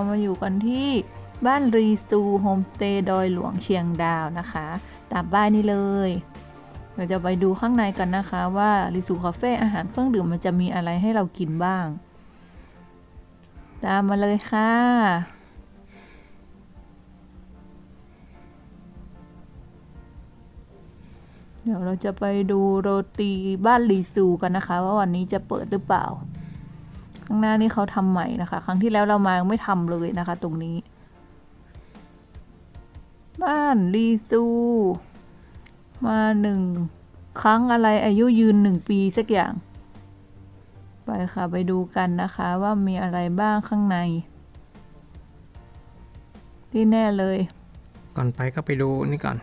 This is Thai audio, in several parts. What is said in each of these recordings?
เรามาอยู่กันที่บ้านรีซูโฮมสเตย์ดอยหลวงเชียงดาวนะคะ ตามบ้านนี้เลยเราจะไปดูข้างในกันนะคะว่ารีซูคาเฟ่อาหารเครื่องดื่มมันจะมีอะไรให้เรากินบ้าง ตามมาเลยค่ะเดี๋ยวเราจะไปดูโรตีบ้านรีซูกันนะคะ ว่าวันนี้จะเปิดหรือเปล่า ข้างหน้านี่เขาทำใหม่นะคะ ครั้งที่แล้วเรามายังไม่ทำเลยนะคะ ตรงนี้ บ้านรีซูมาหนึ่งครั้งอะไรอายุยืนหนึ่งปีสักอย่าง ไปค่ะไปดูกันนะคะว่ามีอะไรบ้างข้างใน ที่แน่เลย ก่อนไปก็ไปดูนี่ก่อน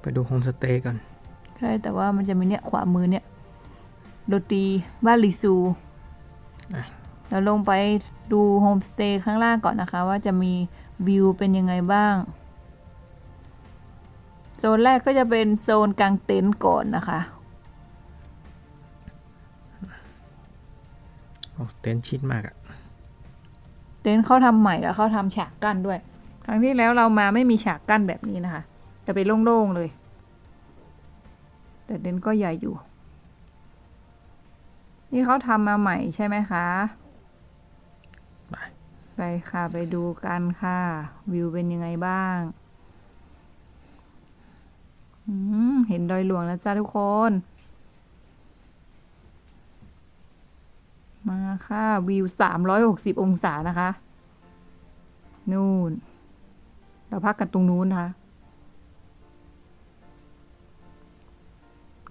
ไปดูโฮมสเตย์ก่อน ใช่ แต่ว่ามันจะมีเนี่ยขวามือเนี่ยโรตีบ้านลิซูอะ เราลงไปดูโฮมสเตย์ข้างล่างก่อนนะคะ ว่าจะมีวิวเป็นยังไงบ้าง โซนแรกก็จะเป็นโซนกางเต็นท์ก่อนนะคะโอ้เต็นท์ชิดมากอะเต็นท์เขาทำใหม่แล้วเขาทำฉากกั้นด้วย ครั้งที่แล้วเรามาไม่มีฉากกั้นแบบนี้นะคะ จะเป็นโล่งๆเลย แต่เต็นท์ก็ใหญ่อยู่ นี่เขาทำมาใหม่ใช่ไหมคะ ไปไปค่ะไปดูกันค่ะ วิวเป็นยังไงบ้างอืมเห็นดอยหลวงแล้วจ้าทุกคน มาค่ะ วิวสามร้อยหกสิบองศานะคะ นู่น เราพักกันตรงนู้นนะคะ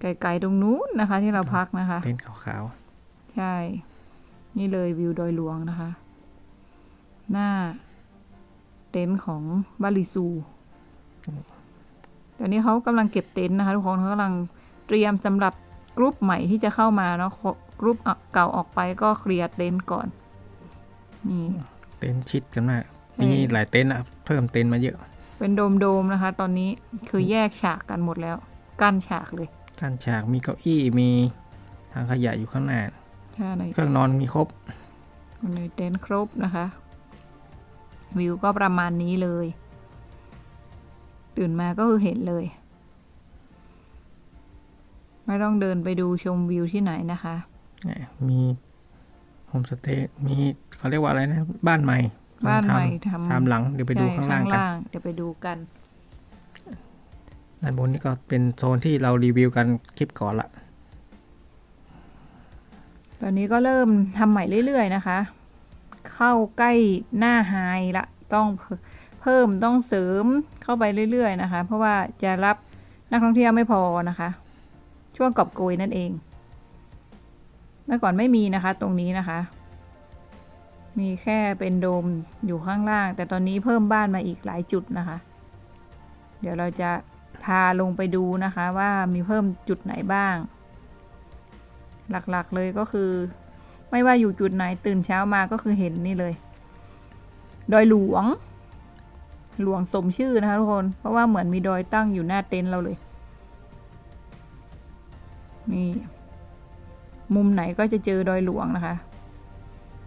ไกลๆตรงนู้นนะคะที่เราพักนะคะ เต็นท์ขาว ใช่ นี่เลยวิวดอยหลวงนะคะ หน้าเต็นท์ของบาลิซูตอนนี้เขากำลังเก็บเต็นท์นะคะทุกคนเขากำลังเตรียมสำหรับกรุ๊ปใหม่ที่จะเข้ามาเนาะกรุ๊ปเก่าออกไปก็เคลียร์เต็นท์ก่อน นี่ๆเต็นท์ชิดกันมากใช่มีหลายเต็นท์อะเพิ่มเต็นท์มาเยอะ เป็นโดมๆนะคะ ตอนนี้คือแยกฉากกันหมดแล้ว กั้นฉากเลยการฉากมีเก้าอี้มีทางขยะอยู่ข้างหน้า ใช่ในเครื่องนอนมีครบในเต็นท์ครบนะคะ วิวก็ประมาณนี้เลย ตื่นมาก็คือเห็นเลย ไม่ต้องเดินไปดูชมวิวที่ไหนนะคะเนี่ยมีโฮมสเตย์มีเขาเรียกว่าอะไรนะ บ้านใหม่บ้านใหม่กำลังทำสามหลังเดี๋ยวไปดูใช่ข้างล่างกันเดี๋ยวไปดูกันด้านบนนี่ก็เป็นโซนที่เรารีวิวกันคลิปก่อนละ ตอนนี้ก็เริ่มทำใหม่เรื่อย ๆ นะคะ เข้าใกล้หน้าไฮละต้องเพิ่มต้องเสริมเข้าไปเรื่อย ๆ นะคะ เพราะว่าจะรับนักท่องเที่ยวไม่พอนะคะ ช่วงกอบโกยนั่นเองเมื่อก่อนไม่มีนะคะตรงนี้นะคะ มีแค่เป็นโดมอยู่ข้างล่าง แต่ตอนนี้เพิ่มบ้านมาอีกหลายจุดนะคะ เดี๋ยวเราจะพาลงไปดูนะคะว่ามีเพิ่มจุดไหนบ้าง หลักๆเลยก็คือ ไม่ว่าอยู่จุดไหนตื่นเช้ามาก็คือเห็นนี่เลย ดอยหลวง หลวงสมชื่อนะคะทุกคน เพราะว่าเหมือนมีดอยตั้งอยู่หน้าเต็นท์เราเลย นี่ มุมไหนก็จะเจอดอยหลวงนะคะ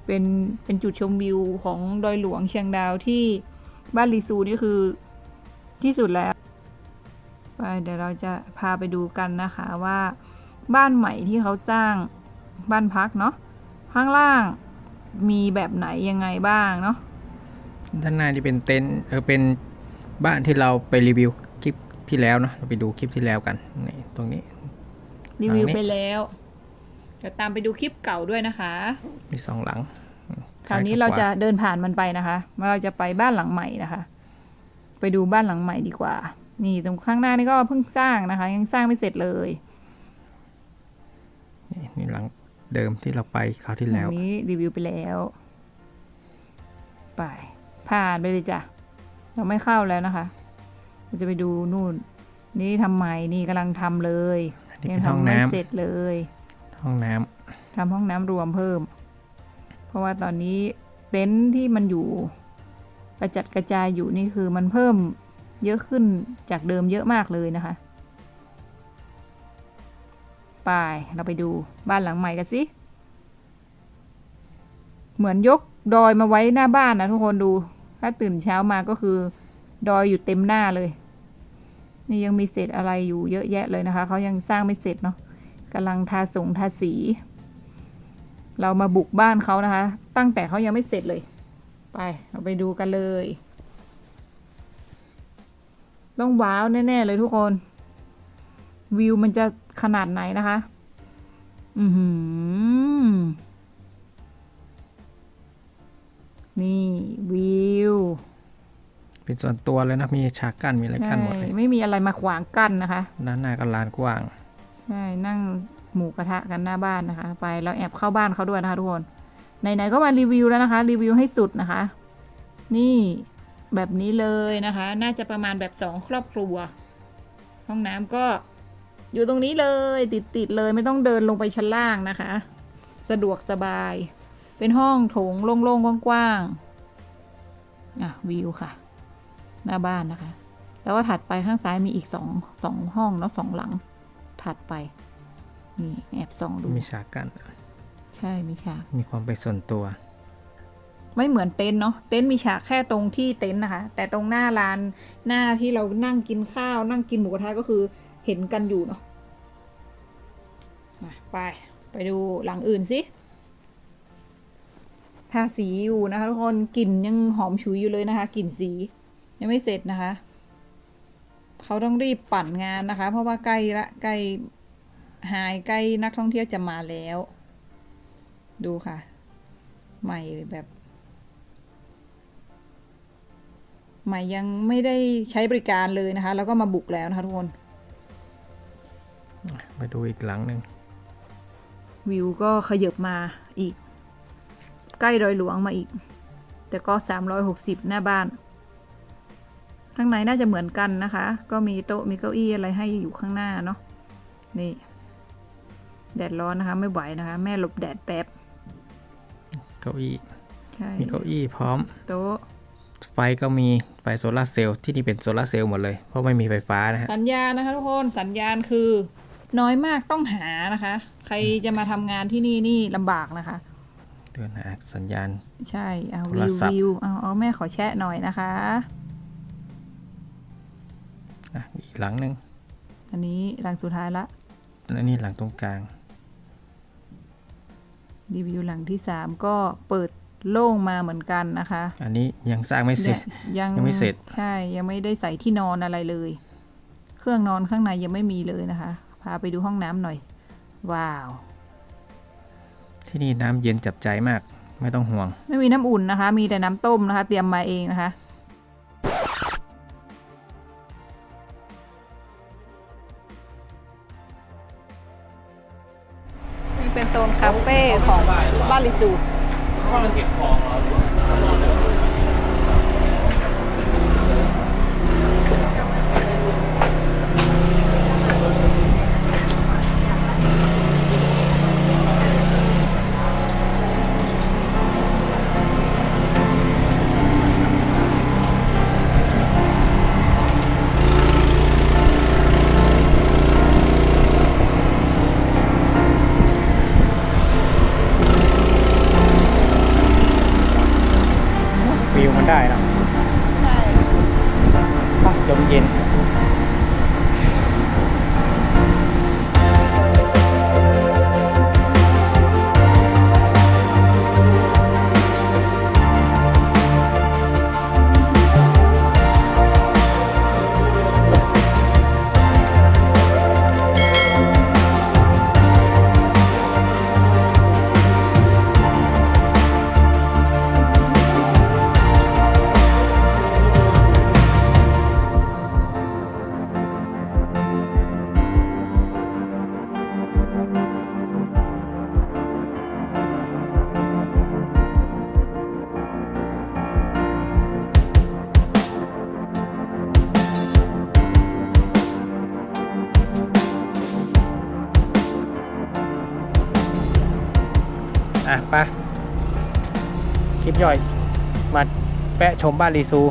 เป็นเป็นจุดชมวิวของดอยหลวงเชียงดาวที่บ้านลีซูนี่คือที่สุดแล้วไปเดี๋ยวเราจะพาไปดูกันนะคะว่า บ้านใหม่ที่เขาสร้างบ้านพักเนาะข้างล่างมีแบบไหนยังไงบ้างเนาะด้านหน้าที่เป็นเต็นท์เออเป็นบ้านที่เราไปรีวิวคลิปที่แล้วเนาะเราไปดูคลิปที่แล้วกันนี่ตรงนี้ รีวิวหลังนี้ไปแล้วเดี๋ยวตามไปดูคลิปเก่าด้วยนะคะมีสองหลังคราวนี้ซ้ยเรากับขจะเดินผ่านมันไปนะคะว่าเราจะไปบ้านหลังใหม่นะคะ ไปดูบ้านหลังใหม่ดีกว่า นี่ตรงข้างหน้านี่ก็เพิ่งสร้างนะคะ ยังสร้างไม่เสร็จเลย นี่นี่หลัง เดิมที่เราไปคราวที่แล้วอันนี้รีวิวไปแล้ว ไป ผ่านไปเลยจ้ะ เราไม่เข้าแล้วนะคะเราจะไปดูนู่น นี่ทำใหม่นี่กำลังทำเลยอันนี้ยัเป็นห้องทำไม่น้ำเสร็จเลย ห้องน้ำทำห้องน้ำรวมเพิ่ม เพราะว่าตอนนี้เต็นท์ที่มันอยู่กระจัดกระจายอยู่นี่คือมันเพิ่มเยอะขึ้นจากเดิมเยอะมากเลยนะคะ ไป เราไปดูบ้านหลังใหม่กันสิ เหมือนยกดอยมาไว้หน้าบ้านนะทุกคนดู ถ้าตื่นเช้ามาก็คือ ดอยอยู่เต็มหน้าเลย นี่ยังมีเศษอะไรอยู่เยอะแยะเลยนะคะ เขายังสร้างไม่เสร็จเนาะกำลังทาสงทาสี เรามาบุกบ้านเขานะคะ ตั้งแต่เขายังไม่เสร็จเลย ไป เราไปดูกันเลย ต้องว้าวแน่ ๆ เลยทุกคน วิวมันจะขนาดไหนนะคะ อือหือนี่วิว เป็นส่วนตัวเลยนะ มีฉากกั้นมีอะไรกั้นหมดเลยใช่ไม่มีอะไรมาขวางกั้นนะคะ ด้านหน้าก็ลานกว้าง ใช่ นั่งหมูกระทะกันหน้าบ้านนะคะ ไปแล้วแอบเข้าบ้านเขาด้วยนะคะทุกคน ไหนๆก็มารีวิวแล้วนะคะ รีวิวให้สุดนะคะ นี่แบบนี้เลยนะคะ น่าจะประมาณแบบสองครอบครัว ห้องน้ำก็ อยู่ตรงนี้เลยติดๆเลยไม่ต้องเดินลงไปชั้นล่างนะคะ สะดวกสบาย เป็นห้องโถงโล่งๆกว้างๆอะวิวค่ะ หน้าบ้านนะคะ แล้วก็ถัดไปข้างซ้ายมีอีกสองสองห้องเนาะสองหลัง ถัดไปนี่แอบส่องดูมีฉากกั้นใช่มีฉากมีความเป็นส่วนตัว ไม่เหมือนเต็นท์เนาะเต็นท์มีฉากแค่ตรงที่เต็นท์นะคะ แต่ตรงหน้าร้านหน้าที่เรานั่งกินข้าว นั่งกินหมูกระทะก็คือ เห็นกันอยู่เนาะมาไป ไปดูหลังอื่นสิทาสีอยู่นะคะทุกคนกลิ่นยังหอมฉุยอยู่เลยนะคะกลิ่นสียังไม่เสร็จนะคะ เขาต้องรีบปั่นงานนะคะ เพราะว่าใกล้ละใกล้หายใกล้นักท่องเที่ยวจะมาแล้ว ดูค่ะ ใหม่แบบใหม่ยังไม่ได้ใช้บริการเลยนะคะ แล้วก็มาบุกแล้วนะคะทุกคน ไปดูอีกหลังหนึ่งวิวก็ขยับมาอีก ใกล้ดอยหลวงมาอีก แต่ก็ 360 หน้าบ้าน ข้างในน่าจะเหมือนกันนะคะ ก็มีโต๊ะมีเก้าอี้อะไรให้อยู่ข้างหน้าเนาะนี่ แดดร้อนนะคะ ไม่ไหวนะคะ แม่หลบแดดแป๊บ เก้าอี้ใช่มีเก้าอี้พร้อม โต๊ะไฟก็มีไฟโซลาร์เซลล์ที่นี่เป็นโซลาร์เซลล์หมดเลย เพราะไม่มีไฟฟ้านะฮะสัญญาณนะคะทุกคนสัญญาณคือ น้อยมากต้องหานะคะ ใครจะมาทำงานที่นี่นี่ลำบากนะคะเดินหาสัญญาณ ใช่เอาโทวิรวศัพท์ วิวเอาเอาแม่ขอแชะหน่อยนะคะ อะอีกหลังหนึ่งอันนี้หลังสุดท้ายละ และนี่หลังตรงกลาง รีวิวหลังที่สามก็เปิดโล่งมาเหมือนกันนะคะอันนี้ยังสร้างไม่เสร็จ เนี่ยยังยังไม่เสร็จ ใช่ยังไม่ได้ใส่ที่นอนอะไรเลย เครื่องนอนข้างในยังไม่มีเลยนะคะ พาไปดูห้องน้ำหน่อย ว้าว ที่นี่น้ำเย็นจับใจมาก ไม่ต้องห่วง ไม่มีน้ำอุ่นนะคะ มีแต่น้ำต้มนะคะ เตรียมมาเองนะคะ มันได้นะใช่จมเย็น อะไปะคลิปย่อย มาแปะชมบ้านรีซู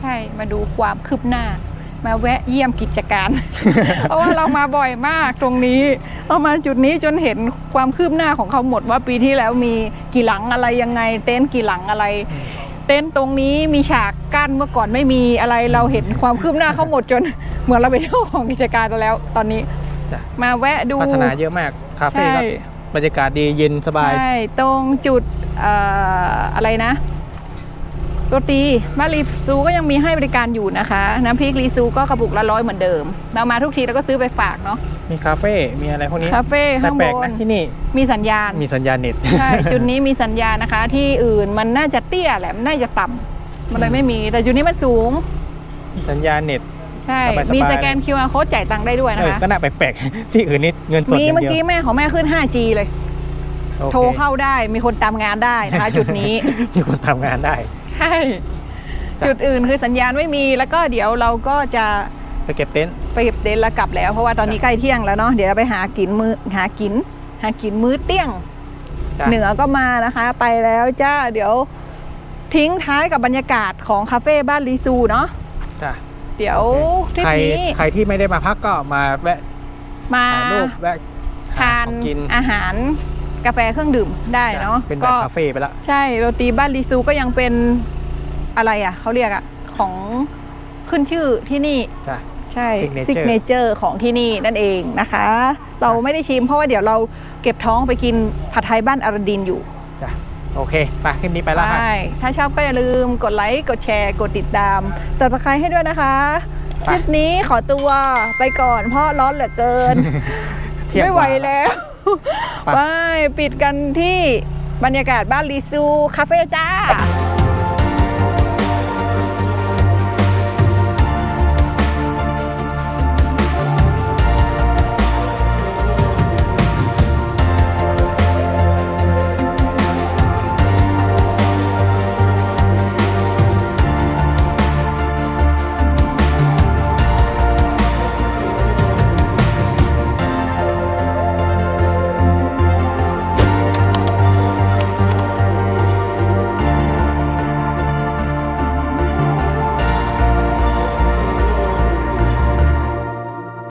ใช่ มาดูความคืบหน้า มาแวะเยี่ยมกิจการ เพราะว่าเรามาบ่อยมากตรงนี้เรามาจุดนี้จนเห็นความคืบหน้าของเขาหมดว่าปีที่แล้วมีกี่หลังอะไรยังไง เต็นท์กี่หลังอะไร เต็นท์ตรงนี้มีฉากกั้นเมื่อก่อนไม่มีอะไรเราเห็นความคืบหน้าเขาหมดจน เหมือนเราเป็นเจ้าของกิจการแล้ว ตอนนี้ จ้ะ มาแวะดู พัฒนาเยอะมาก คาเฟ่ใช่ก็ บรรยากาศดีเย็นสบาย ใช่ ตรงจุดเอ่ออะไรนะโรตีบ้านรีซูก็ยังมีให้บริการอยู่นะคะ น้ำพริกรีซูก็กระปุกละร้อยเหมือนเดิม เรามาทุกทีเราก็ซื้อไปฝากเนาะมีคาเฟ่ มีอะไรพวกนี้คาเฟ่แต่ข้างแปบลกนนะที่นี่มีสัญญาณ มีสัญญาณเน็ตใช่จุดนี้มีสัญญาณนะคะ ที่อื่นมันน่าจะเตี้ยแหละมันน่าจะต่ำมันเลยไม่มีแต่จุดนี้มันสูงมีสัญญาณเน็ต ใช่ สบายๆมีสแกน QR code จ่ายตังค์ได้ด้วยเอนะอคะ ก็น่าแปลกๆ ที่อื่นนี่เงินสดมีอย่างเมื่อเดียวกี้แม่ของแม่ขึ้น 5G เลย โอคโทรเข้าได้มีคนตามงานได้นะคะ จุดนี้ มีคนทำงานได้ ใช่ จ้ะ จุดอื่นคือสัญญาณไม่มีแล้วก็เดี๋ยวเราก็จะไปเก็บเต็นท์ ไปเก็บเต็นท์แล้วกลับแล้ว เพราะว่าตอนนี้ใกล้เที่ยงแล้วเนาะเดี๋ยวเราไปหากินมือหากิน หากินมื้อเตี้ยง จ้ะ เหนือก็มานะคะ ไปแล้วจ้าเดี๋ยวทิ้งท้ายกับบรรยากาศของคาเฟ่บ้านลีซูเนาะ จ้ะ เดี๋ยวทริปใครนี้ใครที่ไม่ได้มาพักก็มาแวะมาถ่ายรูปแวะหทานของกินอาหารกาแฟเครื่องดื่มได้เนาะเป็นแบบก็คาเฟ่ไปละใช่โรตีบ้านลีซูก็ยังเป็นอะไรอะเขาเรียกอะของขึ้นชื่อที่นี่จ้ะใช่ Signature ซิกเนเจอร์ของที่นี่นั่นเองนะคะ เราไม่ได้ชิมเพราะว่าเดี๋ยวเราเก็บท้องไปกินผัดไทยบ้านอารดินอยู่จ้ะ โอเค ไปคลิปนี้ไปแล้วค่ะ ใช่ถ้าชอบก็อย่าลืมกดไลค์ กดแชร์ กดติดตามสับสไครให้ด้วยนะคะไปคลิปนี้ขอตัวไปก่อนเพราะร้อนเหลือเกิน เที่ยงไม่ไหวกาแล้วไปไปปิดกันที่บรรยากาศบ้านลีซูคาเฟ่จ้า